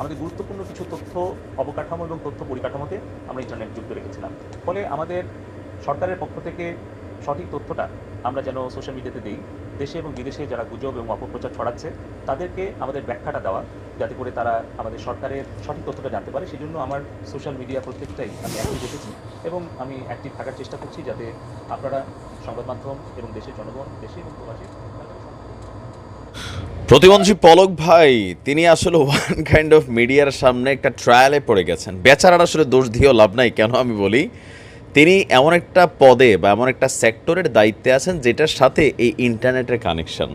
আমাদের গুরুত্বপূর্ণ কিছু তথ্য অবকাঠামো এবং তথ্য পরিকাঠামোতে আমরা ইন্টারনেট যুক্ত রেখেছিলাম। ফলে আমাদের সরকারের পক্ষ থেকে সঠিক তথ্যটা আমরা যেন সোশ্যাল মিডিয়াতে দিই, দেশে এবং বিদেশে যারা গুজব এবং অপপ্রচার ছড়াচ্ছে, তাদেরকে আমাদের ব্যাখ্যাটা দেওয়া, যাতে করে তারা আমাদের সরকারের সঠিক তথ্যটা জানতে পারে। সেই জন্য আমার সোশ্যাল মিডিয়া প্রত্যেকটাই আমি অ্যাক্টিভ রেখেছি এবং আমি অ্যাক্টিভ থাকার চেষ্টা করছি যাতে আপনারা সংবাদ মাধ্যম এবং দেশের জনগণ, দেশে এবং প্রবাসী প্রতিবন্ধী পলক ভাই, তিনি আসলে ওয়ান কাইন্ড অফ মিডিয়ার সামনে একটা ট্রায়ালে পড়ে গেছেন। বেচারার আসলে দোষ দিয়েও লাভ নাই, কেন আমি বলি? তিনি এমন একটা পদে বা এমন একটা সেক্টরের দায়িত্বে আছেন, যেটার সাথে এই ইন্টারনেটের কানেকশন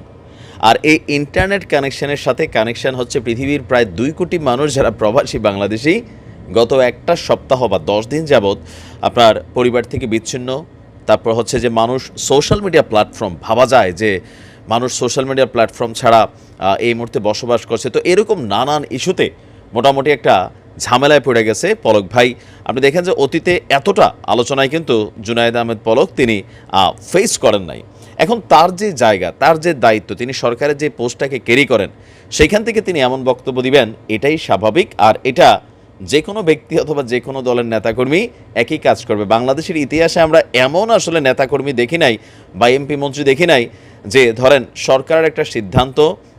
আর এই ইন্টারনেট কানেকশনের সাথে কানেকশন হচ্ছে পৃথিবীর প্রায় দুই কোটি মানুষ যারা প্রবাসী বাংলাদেশি। গত একটা সপ্তাহ বা দশ দিন যাবৎ আপনার পরিবার থেকে বিচ্ছিন্ন। তারপর হচ্ছে যে মানুষ সোশ্যাল মিডিয়া প্ল্যাটফর্ম ভাবা যায় যে মানুষ সোশ্যাল মিডিয়া প্ল্যাটফর্ম ছাড়া এই মুহূর্তে বসবাস করছে। তো এরকম নানান ইস্যুতে মোটামুটি একটা ঝামেলায় পড়ে গেছে পলক ভাই। আপনি দেখেন যে অতীতে এতটা আলোচনায় কিন্তু জুনায়েদ আহমেদ পলক তিনি ফেস করেন নাই। এখন তার যে জায়গা, তার যে দায়িত্ব, তিনি সরকারের যে পোস্টটাকে ক্যারি করেন সেইখান থেকে তিনি এমন বক্তব্য দিবেন, এটাই স্বাভাবিক। আর এটা যে কোনো ব্যক্তি অথবা যে কোনো দলের নেতাকর্মী একই কাজ করবে। বাংলাদেশের ইতিহাসে আমরা এমন আসলে নেতাকর্মী দেখি নাই বা এমপি মন্ত্রী দেখি নাই যে ধরেন সরকারের একটা সিদ্ধান্ত,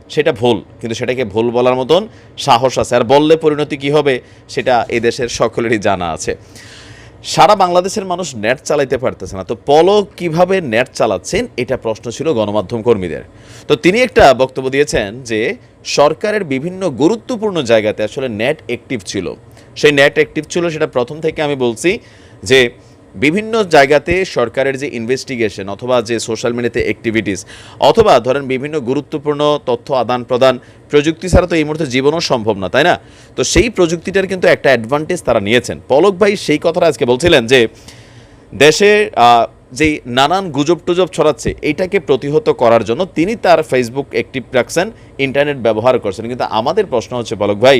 সেটা ভুল, কিন্তু সেটাকে ভুল বলার মতন সাহস আছে। আর বললে পরিণতি কী হবে, সেটা এদেশের সকলেরই জানা আছে। সারা বাংলাদেশের মানুষ নেট চালাইতে পারতেছে না। তো পলক কীভাবে নেট চালাচ্ছেন, এটা প্রশ্ন ছিল গণমাধ্যম কর্মীদের। তো তিনি একটা বক্তব্য দিয়েছেন যে, সরকারের বিভিন্ন গুরুত্বপূর্ণ জায়গাতে আসলে নেট অ্যাক্টিভ ছিল। সেই নেট অ্যাক্টিভ ছিল, সেটা প্রথম থেকে আমি বলছি যে বিভিন্ন জায়গাতে সরকারের যে ইনভেস্টিগেশন অথবা যে সোশ্যাল মিডিয়াতে অ্যাক্টিভিটিস অথবা ধরেন বিভিন্ন গুরুত্বপূর্ণ তথ্য আদান প্রদান প্রযুক্তি ছাড়া তো এই মুহূর্তে জীবনও সম্ভব না, তাই না? তো সেই প্রযুক্তিটার কিন্তু একটা অ্যাডভান্টেজ তারা নিয়েছেন। পলক ভাই সেই কথাটা আজকে বলছিলেন যে দেশে যেই নানান গুজব টুজব ছড়াচ্ছে এইটাকে প্রতিহত করার জন্য তিনি তার ফেসবুক অ্যাক্টিভ রাখছেন ইন্টারনেট ব্যবহার করছেন। কিন্তু আমাদের প্রশ্ন হচ্ছে, পলক ভাই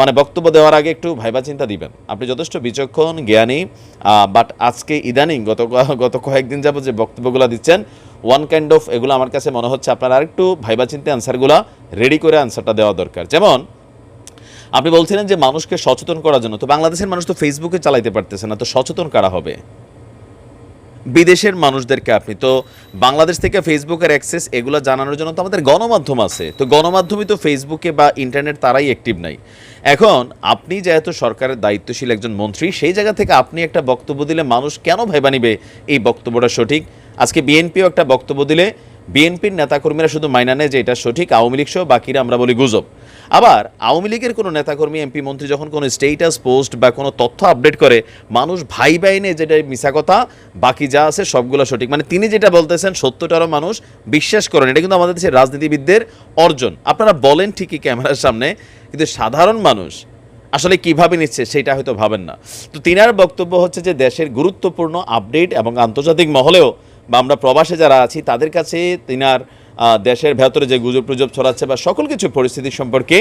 মানে বক্তব্য দেওয়ার আগে একটু ভাইবা চিন্তা দিবেন। আপনি যথেষ্ট বিচক্ষণ, জ্ঞানী বাট আজকে ইদানিং গত গত কয়েকদিন যাবত যে বক্তব্যগুলো দিচ্ছেন ওয়ান কাইন্ড অফ এগুলো আমার কাছে মনে হচ্ছে আপনার আরেকটু ভাইবা চিন্তা অ্যান্সারগুলো রেডি করে অ্যান্সারটা দেওয়া দরকার। যেমন, আপনি বলছিলেন যে মানুষকে সচেতন করার জন্য, তো বাংলাদেশের মানুষ তো ফেসবুকে চালাইতে পারতেছে না, তো সচেতন কারা হবে? বিদেশের মানুষদেরকে আপনি তো বাংলাদেশ থেকে ফেসবুকের অ্যাক্সেস এগুলো জানানোর জন্য তো আমাদের গণমাধ্যম আছে। তো গণমাধ্যমই তো ফেসবুকে বা ইন্টারনেট তারাই অ্যাক্টিভ নাই। এখন আপনি যেহেতু সরকারের দায়িত্বশীল একজন মন্ত্রী, সেই জায়গা থেকে আপনি একটা বক্তব্য দিলে মানুষ কেন ভাইবা নিবে? এই বক্তব্যটা সঠিক? আজকে বিএনপিও একটা বক্তব্য দিলে বিএনপির নেতাকর্মীরা শুধু মাইনা নেয় যে এটা সঠিক, আওয়ামী লীগ সহ বাকিরা আমরা বলি গুজব। আবার আওয়ামী লীগের কোনো নেতাকর্মী, এমপি, মন্ত্রী যখন কোনো স্টেটাস পোস্ট বা কোনো তথ্য আপডেট করে, মানুষ ভাই বাইনে যেটা মিশা কথা, বাকি যা আছে সবগুলো সঠিক। মানে তিনি যেটা বলতেছেন সত্যটারও মানুষ বিশ্বাস করেন। এটা কিন্তু আমাদের দেশের রাজনীতিবিদদের অর্জন। আপনারা বলেন ঠিকই ক্যামেরার সামনে, কিন্তু সাধারণ মানুষ আসলে কীভাবে নিচ্ছে সেটা হয়তো ভাবেন না। তো তিনার বক্তব্য হচ্ছে যে দেশের গুরুত্বপূর্ণ আপডেট এবং আন্তর্জাতিক মহলেও বা আমরা প্রবাসে যারা আছি, তাদের কাছে তিনার দেশের ভেতরে যে গুজব টুজব ছড়াচ্ছে বা সকল কিছু পরিস্থিতি সম্পর্কে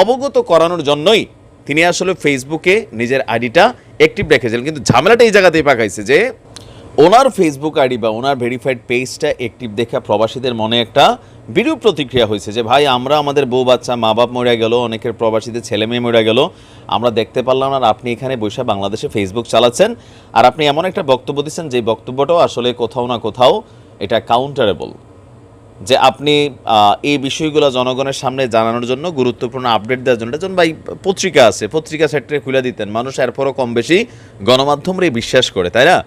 অবগত করানোর জন্যই তিনি আসলে ফেসবুকে নিজের আইডিটা অ্যাক্টিভ রেখেছিলেন। কিন্তু ঝামেলাটা এই জায়গাতেই পাকাইছে যে ওনার ফেসবুক আইডি বা ওনার ভেরিফাইড পেজটা অ্যাক্টিভ দেখা প্রবাসীদের মনে একটা বিরূপ প্রতিক্রিয়া হয়েছে যে, ভাই, আমরা আমাদের বউ বাচ্চা, মা বাপ মরে গেল, অনেকের প্রবাসীদের ছেলে মেয়ে মরে গেল, আমরা দেখতে পারলাম আর আপনি এখানে বসে বাংলাদেশে ফেসবুক চালাচ্ছেন। আর আপনি এমন একটা বক্তব্য দিচ্ছেন যে বক্তব্যটাও আসলে কোথাও না কোথাও এটা কাউন্টারেবল যে আপনি এই বিষয়গুলো জনগণের সামনে জানানোর জন্য গুরুত্বপূর্ণ আপডেট দেওয়ার জন্য। যেমন ভাই পত্রিকা আছে, পত্রিকা সেক্টরে খুলে দিতেন। মানুষ এরপরও কম বেশি গণমাধ্যমরে বিশ্বাস করে, তাই না?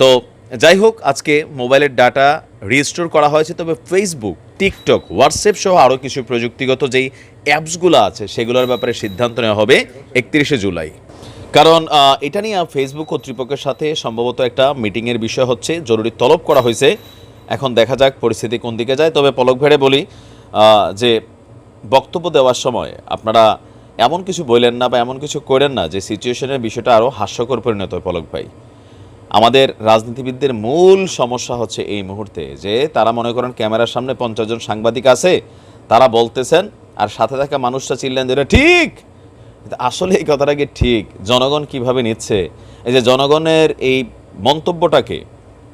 তো যাই হোক, আজকে মোবাইলের ডাটা রিস্টোর করা হয়েছে। তবে ফেসবুক টিকটক হোয়াটসঅ্যাপ সহ আরও কিছু প্রযুক্তিগত যেই অ্যাপসগুলো আছে, সেগুলোর ব্যাপারে সিদ্ধান্ত নেওয়া হবে একত্রিশে জুলাই। কারণ এটা নিয়ে ফেসবুক কর্তৃপক্ষের সাথে সম্ভবত একটা মিটিংয়ের বিষয় হচ্ছে, জরুরি তলব করা হয়েছে। এখন দেখা যাক পরিস্থিতি কোন দিকে যায়। তবে পলক ভেড়ে বলি যে বক্তব্য দেওয়ার সময় আপনারা এমন কিছু বললেন না বা এমন কিছু করেন না যে সিচুয়েশনের বিষয়টা আরও হাস্যকর পরিণত হয় পলক ভাই। আমাদের রাজনীতিবিদদের মূল সমস্যা হচ্ছে এই মুহূর্তে যে তারা মনে করেন ক্যামেরার সামনে পঞ্চাশ জন সাংবাদিক আছে, তারা বলতেছেন আর সাথে থাকা মানুষটা চিনলেন যে এটা ঠিক! আসলে এই কথাটাকে ঠিক? জনগণ কীভাবে নিচ্ছে? এই যে জনগণের এই মন্তব্যটাকে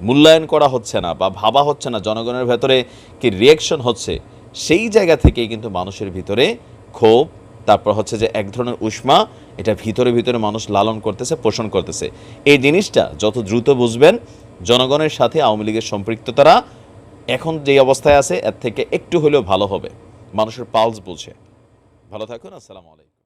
মূল্যায়ন করা হচ্ছে না বা ভাবা হচ্ছে না জনগণের ভেতরে কি রিয়েকশন হচ্ছে, সেই জায়গা থেকেই কিন্তু মানুষের ভিতরে ক্ষোভ, তারপর হচ্ছে যে এক ধরনের উষ্মা, এটা ভিতরে ভিতরে মানুষ লালন করতেছে, পোষণ করতেছে। এই জিনিসটা যত দ্রুত বুঝবেন, জনগণের সাথে আওয়ামী লীগের সম্পৃক্ততারা এখন যে অবস্থায় আছে, এর থেকে একটু হলেও ভালো হবে। মানুষের পালস বুঝে। ভালো থাকুন, আসসালামু আলাইকুম।